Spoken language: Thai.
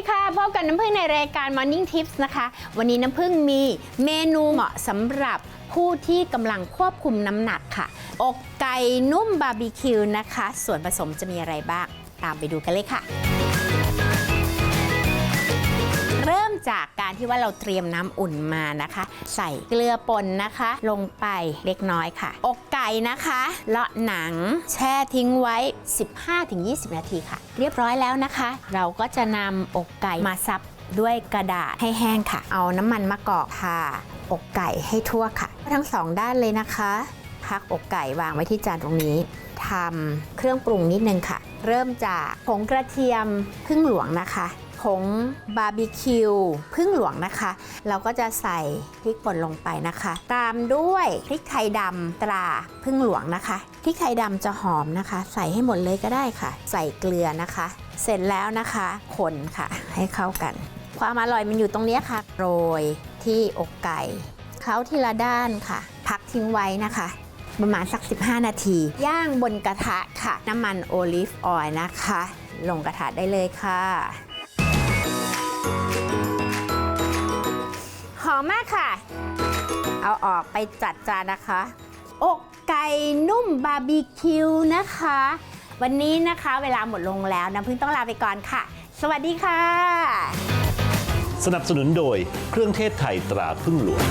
พบกันน้ำผึ้งในรายการ Morning Tips นะคะ วันนี้น้ำพึ่งมีเมนูเหมาะสำหรับผู้ที่กำลังควบคุมน้ำหนักค่ะ อกไก่นุ่มบาร์บีคิวนะคะ ส่วนผสมจะมีอะไรบ้าง ตามไปดูกันเลยค่ะ จากการที่ว่าเราเตรียมน้ำอุ่นมานะคะ ใส่เกลือป่นนะคะ ลงไปเล็กน้อยค่ะ อกไก่นะคะเลาะหนังแช่ทิ้งไว้ 15-20 นาทีค่ะ เรียบร้อยแล้วนะคะ เราก็จะนำอกไก่มาซับด้วยกระดาษให้แห้งค่ะ เอาน้ำมันมะกอกค่ะ อกไก่ให้ทั่วค่ะ ทั้งสองด้านเลยนะคะ พักอกไก่วางไว้ที่จานตรงนี้ทำเครื่องปรุงนิดนึงค่ะ เริ่มจากผงกระเทียมพึ่งหลวงนะคะ ผงบาร์บีคิวพึ่งหลวงนะคะ เราก็จะใส่พริกป่นลงไปนะคะ ตามด้วยพริกไทยดำตราพึ่งหลวงนะคะพริกไทยดำจะหอมนะคะ ใส่ให้หมดเลยก็ได้ค่ะ ใส่เกลือนะคะ เสร็จแล้วนะคะคนค่ะให้เข้ากัน ความอร่อยมันอยู่ตรงนี้ค่ะโรยที่อกไก่เคล้าทีละด้านค่ะ พักทิ้งไว้นะคะประมาณสัก 15 นาที ย่างบนกระทะค่ะ น้ำมันโอลิฟออยล์นะคะ ลงกระทะได้เลยค่ะ หอมมากค่ะ เอาออกไปจัดจานนะคะ อกไก่นุ่มบาร์บีคิวนะคะ วันนี้นะคะเวลาหมดลงแล้วน้ำพึ่งต้องลาไปก่อนค่ะ สวัสดีค่ะ สนับสนุนโดยเครื่องเทศไทยตราพึ่งหลวง